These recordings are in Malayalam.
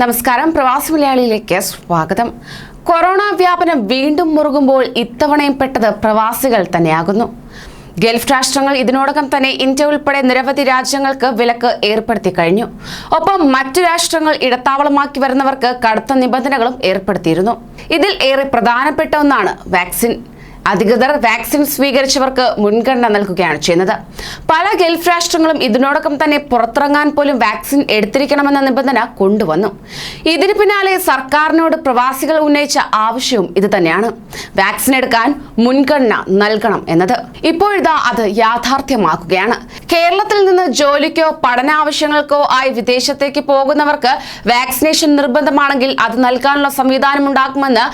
നമസ്കാരം. പ്രവാസി മലയാളിയിലേക്ക് സ്വാഗതം. കൊറോണ വ്യാപനം വീണ്ടും മുറുകുമ്പോൾ ഇത്തവണയും പെട്ടത് പ്രവാസികൾ തന്നെയാകുന്നു. ഗൾഫ് രാഷ്ട്രങ്ങൾ ഇതിനോടകം തന്നെ ഇന്ത്യ ഉൾപ്പെടെ നിരവധി രാജ്യങ്ങൾക്ക് വിലക്ക് ഏർപ്പെടുത്തി കഴിഞ്ഞു. ഒപ്പം മറ്റു രാഷ്ട്രങ്ങൾ ഇടത്താവളമാക്കി വരുന്നവർക്ക് കടുത്ത നിബന്ധനകളും ഏർപ്പെടുത്തിയിരുന്നു. ഇതിൽ ഏറെ പ്രധാനപ്പെട്ട ഒന്നാണ് വാക്സിൻ. അധികൃതർ വാക്സിൻ സ്വീകരിച്ചവർക്ക് മുൻഗണന നൽകുകയാണ് ചെയ്യുന്നത്. പല ഗൾഫ് രാഷ്ട്രങ്ങളും ഇതിനോടൊപ്പം തന്നെ പുറത്തിറങ്ങാൻ പോലും വാക്സിൻ എടുത്തിരിക്കണമെന്ന നിബന്ധന കൊണ്ടുവന്നു. ഇതിന് പിന്നാലെ സർക്കാരിനോട് പ്രവാസികൾ ഉന്നയിച്ച ആവശ്യവും ഇത് തന്നെയാണ്. വാക്സിൻ എടുക്കാൻ മുൻഗണന നൽകണം എന്നത്. ഇപ്പോഴിതാ അത് യാഥാർത്ഥ്യമാക്കുകയാണ്. കേരളത്തിൽ നിന്ന് ജോലിക്കോ പഠനാവശ്യങ്ങൾക്കോ ആയി വിദേശത്തേക്ക് പോകുന്നവർക്ക് വാക്സിനേഷൻ നിർബന്ധമാണെങ്കിൽ അത് നൽകാനുള്ള സംവിധാനമുണ്ടാക്കുമെന്ന്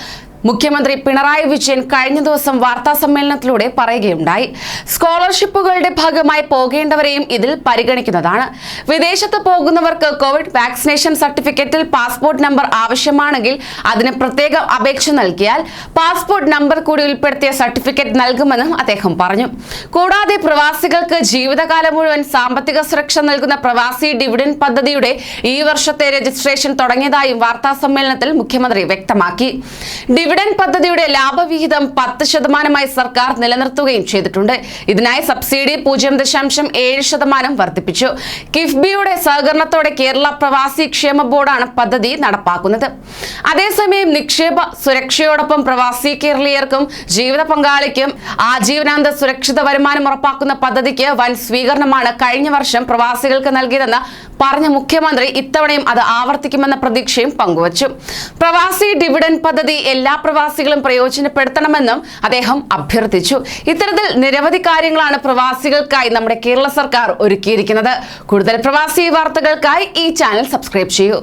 മുഖ്യമന്ത്രി പിണറായി വിജയൻ കഴിഞ്ഞ ദിവസം വാർത്താ സമ്മേളനത്തിലൂടെ പറയുകയുണ്ടായി. സ്കോളർഷിപ്പുകളുടെ ഭാഗമായി പോകേണ്ടവരെയും ഇതിൽ പരിഗണിക്കുന്നതാണ്. വിദേശത്ത് പോകുന്നവർക്ക് കോവിഡ് വാക്സിനേഷൻ സർട്ടിഫിക്കറ്റിൽ പാസ്പോർട്ട് നമ്പർ ആവശ്യമാണെങ്കിൽ അതിന് പ്രത്യേക അപേക്ഷ നൽകിയാൽ പാസ്പോർട്ട് നമ്പർ കൂടി ഉൾപ്പെടുത്തിയ സർട്ടിഫിക്കറ്റ് നൽകുമെന്നും അദ്ദേഹം പറഞ്ഞു. കൂടാതെ പ്രവാസികൾക്ക് ജീവിതകാലം മുഴുവൻ സാമ്പത്തിക സുരക്ഷ നൽകുന്ന പ്രവാസി ഡിവിഡൻ പദ്ധതിയുടെ ഈ വർഷത്തെ രജിസ്ട്രേഷൻ തുടങ്ങിയതായും വാർത്താ സമ്മേളനത്തിൽ മുഖ്യമന്ത്രി വ്യക്തമാക്കി. ഡിവിഡൻ പദ്ധതിയുടെ ലാഭവിഹിതം പത്ത് ശതമാനമായി സർക്കാർ നിലനിർത്തുകയും ചെയ്തിട്ടുണ്ട്. ഇതിനായി സബ്സിഡി പൂജ്യം ദശാംശം ഏഴ് ശതമാനം വർദ്ധിപ്പിച്ചു. കിഫ്ബിയുടെ സഹകരണത്തോടെ കേരള പ്രവാസി ക്ഷേമ ബോർഡാണ് പദ്ധതി നടപ്പാക്കുന്നത്. അതേസമയം നിക്ഷേപ സുരക്ഷയോടൊപ്പം പ്രവാസി കേരളീയർക്കും ജീവിത പങ്കാളിക്കും ആജീവനാന്ത സുരക്ഷിത വരുമാനം ഉറപ്പാക്കുന്ന പദ്ധതിക്ക് വൻ സ്വീകരണമാണ് കഴിഞ്ഞ വർഷം പ്രവാസികൾക്ക് നൽകിയതെന്ന് പറഞ്ഞ മുഖ്യമന്ത്രി ഇത്തവണയും അത് ആവർത്തിക്കുമെന്ന പ്രതീക്ഷയും പങ്കുവച്ചു. പ്രവാസി ഡിവിഡൻ പദ്ധതി എല്ലാ പ്രവാസികളും പ്രയോജനപ്പെടുത്തണമെന്നും അദ്ദേഹം അഭ്യർത്ഥിച്ചു. ഇത്തരത്തിൽ നിരവധി കാര്യങ്ങളാണ് പ്രവാസികൾക്കായി നമ്മുടെ കേരള സർക്കാർ ഒരുക്കിയിരിക്കുന്നത്. കൂടുതൽ പ്രവാസി വാർത്തകൾക്കായി ഈ ചാനൽ സബ്സ്ക്രൈബ് ചെയ്യൂ.